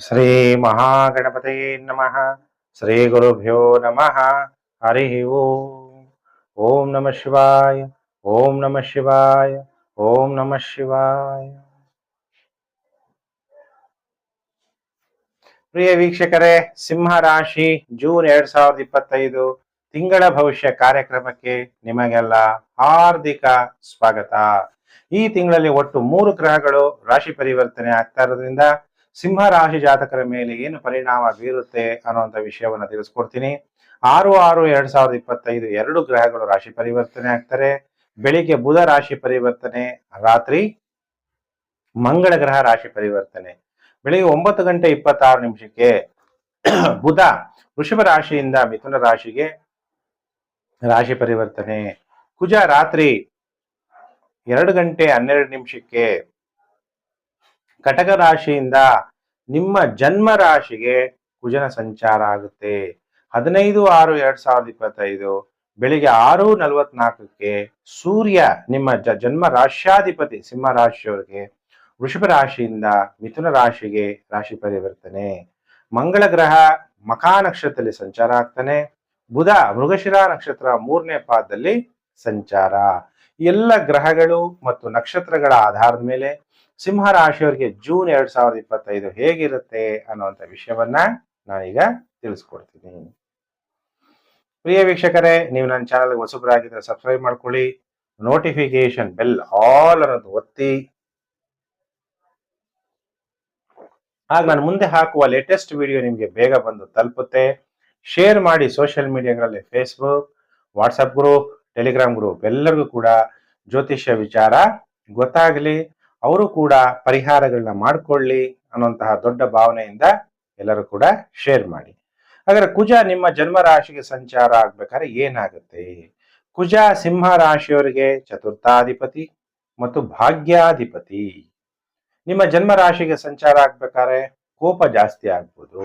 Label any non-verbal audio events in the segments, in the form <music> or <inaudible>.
ಶ್ರೀ ಮಹಾಗಣಪತಯೇ ನಮಃ. ಶ್ರೀ ಗುರುಭ್ಯೋ ನಮಃ. ಹರಿ ಓಂ. ಓಂ ನಮಃ ಶಿವಾಯ. ಓಂ ನಮಃ ಶಿವಾಯ. ಓಂ ನಮಃ ಶಿವಾಯ. ಪ್ರಿಯ ವೀಕ್ಷಕರೇ ಸಿಂಹ ರಾಶಿ ಜೂನ್ ಎರಡ್ ಸಾವಿರದ ಇಪ್ಪತ್ತೈದು ತಿಂಗಳ ಭವಿಷ್ಯ ಕಾರ್ಯಕ್ರಮಕ್ಕೆ ನಿಮಗೆಲ್ಲ ಹಾರ್ದಿಕ ಸ್ವಾಗತ. ಈ ತಿಂಗಳಲ್ಲಿ ಒಟ್ಟು ಮೂರು ಗ್ರಹಗಳು ರಾಶಿ ಪರಿವರ್ತನೆ ಆಗ್ತಾ ಇರೋದ್ರಿಂದ ಸಿಂಹ ರಾಶಿ ಜಾತಕರ ಮೇಲೆ ಏನು ಪರಿಣಾಮ ಬೀರುತ್ತೆ ಅನ್ನುವಂಥ ವಿಷಯವನ್ನು ತಿಳಿಸ್ಕೊಡ್ತೀನಿ. ಆರು ಆರು ಎರಡ್ ಸಾವಿರದ ಇಪ್ಪತ್ತೈದು ಎರಡು ಗ್ರಹಗಳು ರಾಶಿ ಪರಿವರ್ತನೆ ಆಗ್ತಾರೆ. ಬೆಳಿಗ್ಗೆ ಬುಧ ರಾಶಿ ಪರಿವರ್ತನೆ, ರಾತ್ರಿ ಮಂಗಳ ಗ್ರಹ ರಾಶಿ ಪರಿವರ್ತನೆ. ಬೆಳಿಗ್ಗೆ ಒಂಬತ್ತು ಗಂಟೆ ಇಪ್ಪತ್ತಾರು ನಿಮಿಷಕ್ಕೆ <clears throat> ಬುಧ ವೃಷಭ ರಾಶಿಯಿಂದ ಮಿಥುನ ರಾಶಿಗೆ ರಾಶಿ ಪರಿವರ್ತನೆ. ಕುಜ ರಾತ್ರಿ ಎರಡು ಗಂಟೆ ಹನ್ನೆರಡು ನಿಮಿಷಕ್ಕೆ ಕಟಕ ರಾಶಿಯಿಂದ ನಿಮ್ಮ ಜನ್ಮ ರಾಶಿಗೆ ಕುಜನ ಸಂಚಾರ ಆಗುತ್ತೆ. ಹದಿನೈದು ಆರು ಎರಡ್ ಸಾವಿರದ ಇಪ್ಪತ್ತೈದು ಬೆಳಿಗ್ಗೆ ಆರು ನಲವತ್ನಾಲ್ಕಕ್ಕೆ ಸೂರ್ಯ ನಿಮ್ಮ ಜ ಜನ್ಮ ರಾಶ್ಯಾಧಿಪತಿ ಸಿಂಹ ರಾಶಿಯವರಿಗೆ, ವೃಷಭ ರಾಶಿಯಿಂದ ಮಿಥುನ ರಾಶಿಗೆ ರಾಶಿ ಪರಿವರ್ತನೆ ಮಂಗಳ ಗ್ರಹ ಮಕಾ ನಕ್ಷತ್ರದಲ್ಲಿ ಸಂಚಾರ ಆಗ್ತಾನೆ. ಬುಧ ಮೃಗಶಿರಾ ನಕ್ಷತ್ರ ಮೂರನೇ ಪಾದದಲ್ಲಿ ಸಂಚಾರ. ಎಲ್ಲ ಗ್ರಹಗಳು ಮತ್ತು ನಕ್ಷತ್ರಗಳ ಆಧಾರದ ಮೇಲೆ ಸಿಂಹ ರಾಶಿಯವರಿಗೆ ಜೂನ್ ಎರಡ್ ಸಾವಿರದ ಇಪ್ಪತ್ತೈದು ಹೇಗಿರುತ್ತೆ ಅನ್ನುವಂಥ ವಿಷಯವನ್ನ ನಾನೀಗ ತಿಳಿಸ್ಕೊಡ್ತೀನಿ. ಪ್ರಿಯ ವೀಕ್ಷಕರೇ, ನೀವು ನನ್ನ ಚಾನಲ್ಗೆ ಹೊಸಬರಾಗಿದ್ದರೆ ಸಬ್ಸ್ಕ್ರೈಬ್ ಮಾಡ್ಕೊಳ್ಳಿ ನೋಟಿಫಿಕೇಶನ್ ಬೆಲ್ ಆಲ್ ಅನ್ನೋದು ಒತ್ತಿ. ಆಗ ನಾನು ಮುಂದೆ ಹಾಕುವ ಲೇಟೆಸ್ಟ್ ವಿಡಿಯೋ ನಿಮಗೆ ಬೇಗ ಬಂದು ತಲುಪುತ್ತೆ. ಶೇರ್ ಮಾಡಿ social ಮೀಡಿಯಾಗಳಲ್ಲಿ Facebook WhatsApp group Telegram group ಎಲ್ಲರಿಗೂ ಕೂಡ ಜ್ಯೋತಿಷ್ಯ ವಿಚಾರ ಗೊತ್ತಾಗಲಿ. ಅವರು ಕೂಡ ಪರಿಹಾರಗಳನ್ನ ಮಾಡಿಕೊಳ್ಳಿ ಅನ್ನುವಂತಹ ದೊಡ್ಡ ಭಾವನೆಯಿಂದ ಎಲ್ಲರೂ ಕೂಡ ಶೇರ್ ಮಾಡಿ. ಹಾಗಾದ್ರೆ ಕುಜ ನಿಮ್ಮ ಜನ್ಮ ರಾಶಿಗೆ ಸಂಚಾರ ಆಗ್ಬೇಕಾದ್ರೆ ಏನಾಗುತ್ತೆ? ಕುಜ ಸಿಂಹ ರಾಶಿಯವರಿಗೆ ಚತುರ್ಥಾಧಿಪತಿ ಮತ್ತು ಭಾಗ್ಯಾಧಿಪತಿ. ನಿಮ್ಮ ಜನ್ಮ ರಾಶಿಗೆ ಸಂಚಾರ ಆಗ್ಬೇಕಾದ್ರೆ ಕೋಪ ಜಾಸ್ತಿ ಆಗ್ಬೋದು.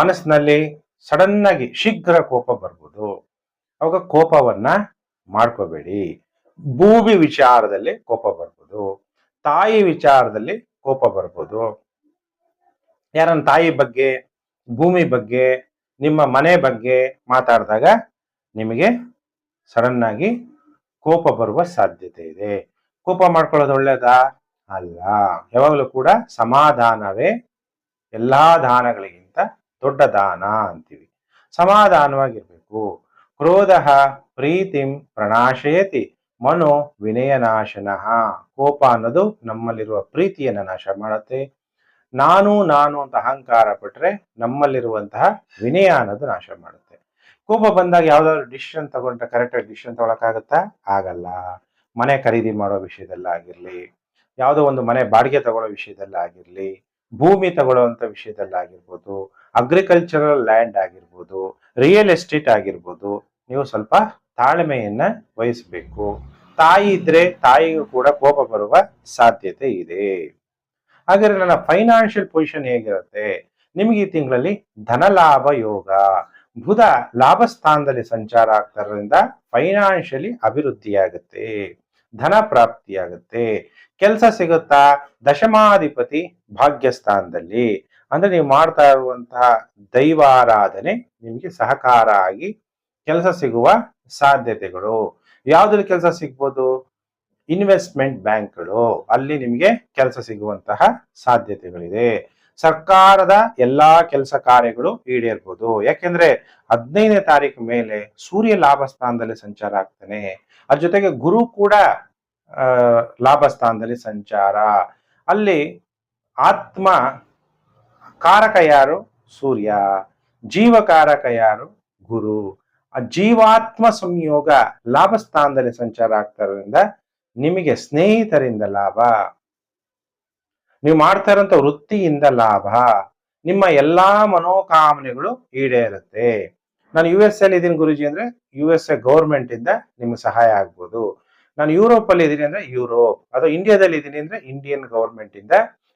ಮನಸ್ಸಿನಲ್ಲಿ ಸಡನ್ ಆಗಿ ಶೀಘ್ರ ಕೋಪ ಬರ್ಬೋದು. ಅವಾಗ ಕೋಪವನ್ನ ಮಾಡ್ಕೋಬೇಡಿ. ಭೂಮಿ ವಿಚಾರದಲ್ಲಿ ಕೋಪ ಬರ್ಬೋದು. ತಾಯಿ ವಿಚಾರದಲ್ಲಿ ಕೋಪ ಬರ್ಬೋದು. ಯಾರನ್ನ ತಾಯಿ ಬಗ್ಗೆ, ಭೂಮಿ ಬಗ್ಗೆ, ನಿಮ್ಮ ಮನೆ ಬಗ್ಗೆ ಮಾತಾಡಿದಾಗ ನಿಮಗೆ ಸಡನ್ ಆಗಿ ಕೋಪ ಬರುವ ಸಾಧ್ಯತೆ ಇದೆ. ಕೋಪ ಮಾಡ್ಕೊಳ್ಳೋದು ಒಳ್ಳೆಯದಾ ಅಲ್ಲ. ಯಾವಾಗಲೂ ಕೂಡ ಸಮಾಧಾನವೇ ಎಲ್ಲಾ ದಾನಗಳಿಗಿಂತ ದೊಡ್ಡ ದಾನ ಅಂತೀವಿ. ಸಮಾಧಾನವಾಗಿರ್ಬೇಕು. ಕ್ರೋಧ ಪ್ರೀತಿಂ ಪ್ರಣಾಶಯತಿ ಮನೋ ವಿನಯನಾಶನಃ. ಕೋಪ ಅನ್ನೋದು ನಮ್ಮಲ್ಲಿರುವ ಪ್ರೀತಿಯನ್ನ ನಾಶ ಮಾಡುತ್ತೆ. ನಾನು ನಾನು ಅಂತ ಅಹಂಕಾರ ಪಟ್ರೆ ನಮ್ಮಲ್ಲಿರುವಂತಹ ವಿನಯ ಅನ್ನೋದು ನಾಶ ಮಾಡುತ್ತೆ. ಕೋಪ ಬಂದಾಗ ಯಾವ್ದಾದ್ರು ಡಿಸಿಷನ್ ತಗೊಂಡ್ರೆ ಕರೆಕ್ಟಾಗಿ ಡಿಸಿಷನ್ ತಗೊಳಕ್ಕಾಗತ್ತಾ? ಆಗಲ್ಲ. ಮನೆ ಖರೀದಿ ಮಾಡೋ ವಿಷಯದಲ್ಲಾಗಿರಲಿ ಯಾವುದೋ ಒಂದು ಮನೆ ಬಾಡಿಗೆ ತಗೊಳ್ಳೋ ವಿಷಯದಲ್ಲಾಗಿರಲಿ ಭೂಮಿ ತಗೊಳ್ಳುವಂಥ ವಿಷಯದಲ್ಲಾಗಿರ್ಬೋದು ಅಗ್ರಿಕಲ್ಚರಲ್ ಲ್ಯಾಂಡ್ ಆಗಿರ್ಬೋದು ರಿಯಲ್ ಎಸ್ಟೇಟ್ ಆಗಿರ್ಬೋದು, ನೀವು ಸ್ವಲ್ಪ ತಾಳ್ಮೆಯನ್ನ ವಹಿಸಬೇಕು. ತಾಯಿ ಇದ್ರೆ ತಾಯಿಗೂ ಕೂಡ ಕೋಪ ಬರುವ ಸಾಧ್ಯತೆ ಇದೆ. ಹಾಗಾದ್ರೆ ನನ್ನ ಫೈನಾನ್ಷಿಯಲ್ ಪೊಸಿಷನ್ ಹೇಗಿರುತ್ತೆ? ನಿಮ್ಗೆ ಈ ತಿಂಗಳಲ್ಲಿ ಧನಲಾಭ ಯೋಗ, ಬುಧ ಲಾಭ ಸ್ಥಾನದಲ್ಲಿ ಸಂಚಾರ ಆಗ್ತಾರೋದ್ರಿಂದ ಫೈನಾನ್ಷಿಯಲಿ ಅಭಿವೃದ್ಧಿಯಾಗುತ್ತೆ, ಧನ ಪ್ರಾಪ್ತಿಯಾಗುತ್ತೆ. ಕೆಲಸ ಸಿಗುತ್ತಾ? ದಶಮಾಧಿಪತಿ ಭಾಗ್ಯಸ್ಥಾನದಲ್ಲಿ ಅಂದ್ರೆ ನೀವು ಮಾಡ್ತಾ ಇರುವಂತಹ ದೈವಾರಾಧನೆ ನಿಮಗೆ ಸಹಕಾರ ಆಗಿ ಕೆಲಸ ಸಿಗುವ ಸಾಧ್ಯತೆಗಳು. ಯಾವ್ದ್ರಲ್ಲಿ ಕೆಲಸ ಸಿಗ್ಬೋದು? ಇನ್ವೆಸ್ಟ್ಮೆಂಟ್ ಬ್ಯಾಂಕ್ಗಳು. ಅಲ್ಲಿ ನಿಮಗೆ ಕೆಲಸ ಸಿಗುವಂತಹ ಸಾಧ್ಯತೆಗಳಿದೆ. ಸರ್ಕಾರದ ಎಲ್ಲಾ ಕೆಲಸ ಕಾರ್ಯಗಳು ಈಡೇರ್ಬೋದು. ಯಾಕೆಂದ್ರೆ ಹದಿನೈದನೇ ತಾರೀಕು ಮೇಲೆ ಸೂರ್ಯ ಲಾಭ ಸ್ಥಾನದಲ್ಲಿ ಸಂಚಾರ ಆಗ್ತಾನೆ. ಅದ್ರ ಜೊತೆಗೆ ಗುರು ಕೂಡ ಲಾಭ ಸ್ಥಾನದಲ್ಲಿ ಸಂಚಾರ. ಅಲ್ಲಿ ಆತ್ಮ, ಕಾರಕ ಯಾರು? ಸೂರ್ಯ. ಜೀವಕಾರಕ ಯಾರು? ಗುರು. ಆ ಜೀವಾತ್ಮ ಸಂಯೋಗ ಲಾಭ ಸ್ಥಾನದಲ್ಲಿ ಸಂಚಾರ ಆಗ್ತಾರೋದ್ರಿಂದ ನಿಮಗೆ ಸ್ನೇಹಿತರಿಂದ ಲಾಭ. ನೀವು ಮಾಡ್ತಾ ಇರೋಂಥ ವೃತ್ತಿಯಿಂದ ಲಾಭ. ನಿಮ್ಮ ಎಲ್ಲಾ ಮನೋಕಾಮನೆಗಳು ಈಡೇರುತ್ತೆ. ನಾನು ಯು ಎಸ್ ಅಲ್ಲಿ ಇದ್ದೀನಿ ಗುರುಜಿ ಅಂದ್ರೆ ಯು ಎಸ್ ಎ ಗೌರ್ಮೆಂಟ್ ಇಂದ ನಿಮ್ಗೆ ಸಹಾಯ ಆಗ್ಬೋದು. ನಾನು ಯುರೋಪ್ ಅಲ್ಲಿ ಇದ್ದೀನಿ ಅಂದ್ರೆ ಯುರೋಪ್. ಅಥವಾ ಇಂಡಿಯಾದಲ್ಲಿ ಇದ್ದೀನಿ ಅಂದ್ರೆ ಇಂಡಿಯನ್ ಗೌರ್ಮೆಂಟ್ ಇಂದ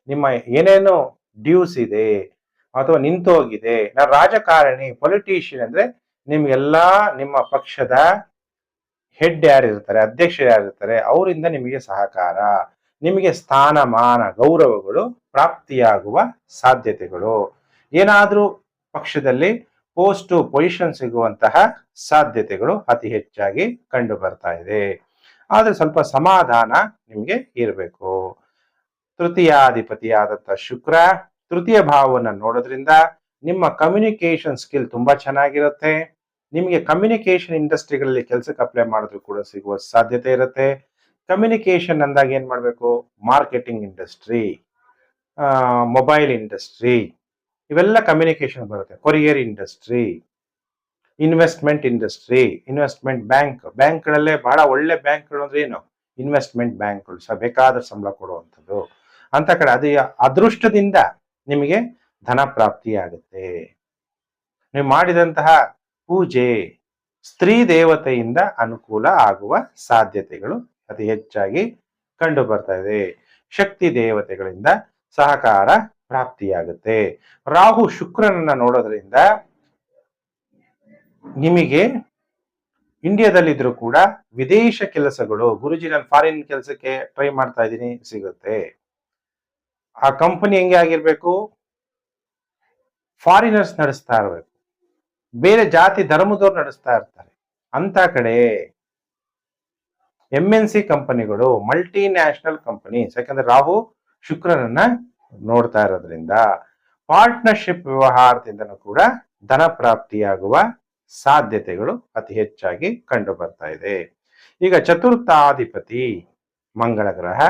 ನಿಮ್ಮ ಏನೇನು ಡ್ಯೂಸ್ ಇದೆ. ಅಥವಾ ನಿಂತೋಗಿದೆ. ನಾನು ರಾಜಕಾರಣಿ ಪೊಲಿಟಿಷಿಯನ್ ಅಂದ್ರೆ ನಿಮ್ಗೆಲ್ಲಾ ನಿಮ್ಮ ಪಕ್ಷದ ಹೆಡ್ ಯಾರಿರ್ತಾರೆ ಅಧ್ಯಕ್ಷರು ಯಾರಿರ್ತಾರೆ ಅವರಿಂದ ನಿಮಗೆ ಸಹಕಾರ, ನಿಮಗೆ ಸ್ಥಾನಮಾನ, ಗೌರವಗಳು ಪ್ರಾಪ್ತಿಯಾಗುವ ಸಾಧ್ಯತೆಗಳು. ಏನಾದರೂ ಪಕ್ಷದಲ್ಲಿ ಪೋಸ್ಟು ಪೊಸಿಷನ್ ಸಿಗುವಂತಹ ಸಾಧ್ಯತೆಗಳು ಅತಿ ಹೆಚ್ಚಾಗಿ ಕಂಡು ಬರ್ತಾ ಇದೆ. ಆದರೆ ಸ್ವಲ್ಪ ಸಮಾಧಾನ ನಿಮಗೆ ಇರಬೇಕು. ತೃತೀಯಾಧಿಪತಿಯಾದಂಥ ಶುಕ್ರ ತೃತೀಯ ಭಾವವನ್ನು ನೋಡೋದ್ರಿಂದ ನಿಮ್ಮ ಕಮ್ಯುನಿಕೇಶನ್ ಸ್ಕಿಲ್ ತುಂಬಾ ಚೆನ್ನಾಗಿರುತ್ತೆ. ನಿಮಗೆ ಕಮ್ಯುನಿಕೇಶನ್ ಇಂಡಸ್ಟ್ರಿಗಳಲ್ಲಿ ಕೆಲಸಕ್ಕೆ ಅಪ್ಲೈ ಮಾಡಿದ್ರು ಕೂಡ ಸಿಗುವ ಸಾಧ್ಯತೆ ಇರುತ್ತೆ. ಕಮ್ಯುನಿಕೇಶನ್ ಅಂದಾಗ ಏನು ಮಾಡಬೇಕು? ಮಾರ್ಕೆಟಿಂಗ್ ಇಂಡಸ್ಟ್ರಿ ಮೊಬೈಲ್ ಇಂಡಸ್ಟ್ರಿ ಇವೆಲ್ಲ ಕಮ್ಯುನಿಕೇಶನ್ ಬರುತ್ತೆ. Courier industry investment industry investment bank ಬ್ಯಾಂಕ್ಗಳಲ್ಲೇ ಬಹಳ ಒಳ್ಳೆ ಬ್ಯಾಂಕ್ಗಳು ಅಂದ್ರೆ ಏನು? ಇನ್ವೆಸ್ಟ್ಮೆಂಟ್ ಬ್ಯಾಂಕ್ಗಳು ಸಹ ಬೇಕಾದ ಸಂಬಳ ಕೊಡುವಂಥದ್ದು. ಅಂತ ಕಡೆ ಅದು ಅದೃಷ್ಟದಿಂದ ನಿಮಗೆ ಧನ ಪ್ರಾಪ್ತಿಯಾಗುತ್ತೆ ನೀವು ಮಾಡಿದಂತಹ ಪೂಜೆ ಸ್ತ್ರೀ ದೇವತೆಯಿಂದ ಅನುಕೂಲ ಆಗುವ ಸಾಧ್ಯತೆಗಳು ಅತಿ ಹೆಚ್ಚಾಗಿ ಕಂಡು ಬರ್ತಾ ಇದೆ. ಶಕ್ತಿ ದೇವತೆಗಳಿಂದ ಸಹಕಾರ ಪ್ರಾಪ್ತಿಯಾಗುತ್ತೆ. ರಾಹು ಶುಕ್ರನನ್ನ ನೋಡೋದ್ರಿಂದ ನಿಮಗೆ ಇಂಡಿಯಾದಲ್ಲಿದ್ರು ಕೂಡ ವಿದೇಶ ಕೆಲಸಗಳು, ಗುರುಜಿ ನಾನು ಫಾರಿನ್ ಕೆಲಸಕ್ಕೆ ಟ್ರೈ ಮಾಡ್ತಾ ಇದ್ದೀನಿ ಸಿಗುತ್ತೆ. ಆ ಕಂಪನಿ ಹೆಂಗೆ ಆಗಿರ್ಬೇಕು? ಫಾರಿನರ್ಸ್ ನಡೆಸ್ತಾ ಇರಬೇಕು. ಬೇರೆ ಜಾತಿ ಧರ್ಮದವ್ರು ನಡೆಸ್ತಾ ಇರ್ತಾರೆ. ಅಂತ ಕಡೆ ಎಂ ಎನ್ ಸಿ ಕಂಪನಿಗಳು ಮಲ್ಟಿ ನ್ಯಾಷನಲ್ ಕಂಪನೀಸ್ ಯಾಕಂದ್ರೆ ರಾಹು ಶುಕ್ರನನ್ನ ನೋಡ್ತಾ ಇರೋದ್ರಿಂದ ಪಾರ್ಟ್ನರ್ಶಿಪ್ ವ್ಯವಹಾರದಿಂದನೂ ಕೂಡ ಧನ ಪ್ರಾಪ್ತಿಯಾಗುವ ಸಾಧ್ಯತೆಗಳು ಅತಿ ಹೆಚ್ಚಾಗಿ ಕಂಡು ಬರ್ತಾ ಇದೆ. ಈಗ ಚತುರ್ಥಾಧಿಪತಿ ಮಂಗಳ ಗ್ರಹ,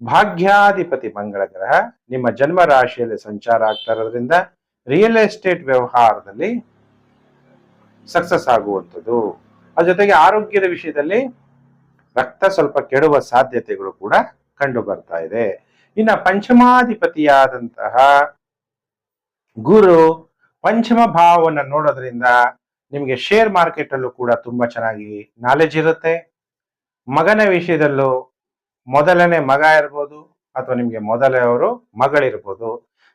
ಭಾಗ್ಯಾಧಿಪತಿ ಮಂಗಳ ಗ್ರಹ, ನಿಮ್ಮ ಜನ್ಮ ರಾಶಿಯಲ್ಲಿ ಸಂಚಾರ ಆಗ್ತಾ ಇರೋದ್ರಿಂದ ರಿಯಲ್ ಎಸ್ಟೇಟ್ ವ್ಯವಹಾರದಲ್ಲಿ ಸಕ್ಸಸ್ ಆಗುವಂಥದ್ದು. ಅದ್ರ ಜೊತೆಗೆ ಆರೋಗ್ಯದ ವಿಷಯದಲ್ಲಿ ರಕ್ತ ಸ್ವಲ್ಪ ಕೆಡುವ ಸಾಧ್ಯತೆಗಳು ಕೂಡ ಕಂಡು ಬರ್ತಾ ಇದೆ. ಇನ್ನ ಪಂಚಮಾಧಿಪತಿಯಾದಂತಹ ಗುರು ಪಂಚಮ ಭಾವವನ್ನು ನೋಡೋದ್ರಿಂದ ನಿಮಗೆ ಶೇರ್ ಮಾರ್ಕೆಟ್ ಅಲ್ಲೂ ಕೂಡ ತುಂಬಾ ಚೆನ್ನಾಗಿ ನಾಲೆಜ್ ಇರುತ್ತೆ. ಮಗನ ವಿಷಯದಲ್ಲೂ ಮೊದಲನೇ ಮಗ ಇರ್ಬೋದು ಅಥವಾ ನಿಮಗೆ ಅವರು ಮಗಳಿರ್ಬೋದು.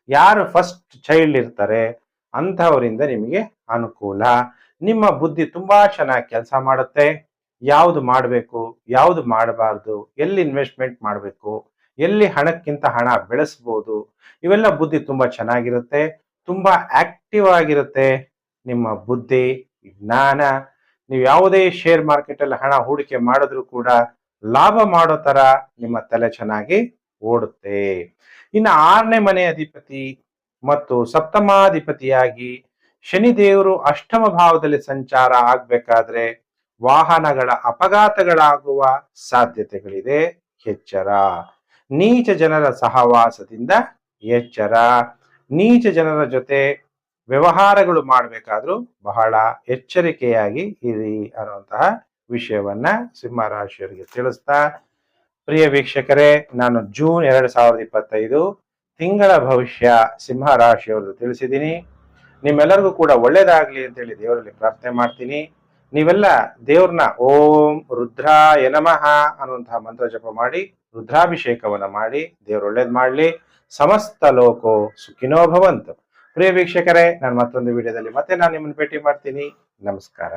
ಯಾರು ಫಸ್ಟ್ ಚೈಲ್ಡ್ ಇರ್ತಾರೆ ಅಂಥವರಿಂದ ನಿಮಗೆ ಅನುಕೂಲ. ನಿಮ್ಮ ಬುದ್ಧಿ ತುಂಬಾ ಚೆನ್ನಾಗಿ ಕೆಲಸ ಮಾಡುತ್ತೆ. ಯಾವುದು ಮಾಡಬೇಕು, ಯಾವುದು ಮಾಡಬಾರ್ದು, ಎಲ್ಲಿ ಇನ್ವೆಸ್ಟ್ಮೆಂಟ್ ಮಾಡಬೇಕು, ಎಲ್ಲಿ ಹಣಕ್ಕಿಂತ ಹಣ ಬೆಳೆಸ್ಬೋದು, ಇವೆಲ್ಲ ಬುದ್ಧಿ ತುಂಬಾ ಚೆನ್ನಾಗಿರುತ್ತೆ. ತುಂಬಾ ಆಕ್ಟಿವ್ ಆಗಿರುತ್ತೆ ನಿಮ್ಮ ಬುದ್ಧಿ, ಜ್ಞಾನ. ನೀವು ಯಾವುದೇ ಶೇರ್ ಮಾರ್ಕೆಟ್ ಅಲ್ಲಿ ಹಣ ಹೂಡಿಕೆ ಮಾಡಿದ್ರು ಕೂಡ ಲಾಭ ಮಾಡೋ ತರ ನಿಮ್ಮ ತಲೆ ಚೆನ್ನಾಗಿ ಓಡುತ್ತೆ. ಇನ್ನು ಆರನೇ ಮನೆ ಅಧಿಪತಿ ಮತ್ತು ಸಪ್ತಮಾಧಿಪತಿಯಾಗಿ ಶನಿದೇವರು ಅಷ್ಟಮ ಭಾವದಲ್ಲಿ ಸಂಚಾರ ಆಗ್ಬೇಕಾದ್ರೆ ವಾಹನಗಳ ಅಪಘಾತಗಳಾಗುವ ಸಾಧ್ಯತೆಗಳಿದೆ. ಎಚ್ಚರ. ನೀಚ ಜನರ ಸಹವಾಸದಿಂದ ಎಚ್ಚರ. ನೀಚ ಜನರ ಜೊತೆ ವ್ಯವಹಾರಗಳು ಮಾಡಬೇಕಾದ್ರೂ ಬಹಳ ಎಚ್ಚರಿಕೆಯಾಗಿ ಇರಿ ಅನ್ನುವಂತಹ ವಿಷಯವನ್ನ ಸಿಂಹ ರಾಶಿಯವರಿಗೆ ತಿಳಿಸ್ತಾ. ಪ್ರಿಯ ವೀಕ್ಷಕರೇ, ನಾನು ಜೂನ್ ಎರಡು ಸಾವಿರದ ಇಪ್ಪತ್ತೈದು ತಿಂಗಳ ಭವಿಷ್ಯ ಸಿಂಹ ರಾಶಿಯವ್ರದ್ದು ತಿಳಿಸಿದ್ದೀನಿ. ನಿಮ್ಮೆಲ್ಲರಿಗೂ ಕೂಡ ಒಳ್ಳೇದಾಗ್ಲಿ ಅಂತೇಳಿ ದೇವರಲ್ಲಿ ಪ್ರಾರ್ಥನೆ ಮಾಡ್ತೀನಿ. ನೀವೆಲ್ಲ ದೇವ್ರನ್ನ ಓಂ ರುದ್ರಾಯ ನಮಃ ಅನ್ನುವಂತಹ ಮಂತ್ರ ಜಪ ಮಾಡಿ, ರುದ್ರಾಭಿಷೇಕವನ್ನ ಮಾಡಿ, ದೇವ್ರು ಒಳ್ಳೇದ್ ಮಾಡ್ಲಿ. ಸಮಸ್ತ ಲೋಕೋ ಸುಖಿನೋ ಭವಂತು. ಪ್ರಿಯ ವೀಕ್ಷಕರೇ, ನಾನು ಮತ್ತೊಂದು ವಿಡಿಯೋದಲ್ಲಿ ಮತ್ತೆ ನಾನು ನಿಮ್ಮನ್ನು ಭೇಟಿ ಮಾಡ್ತೀನಿ. ನಮಸ್ಕಾರ.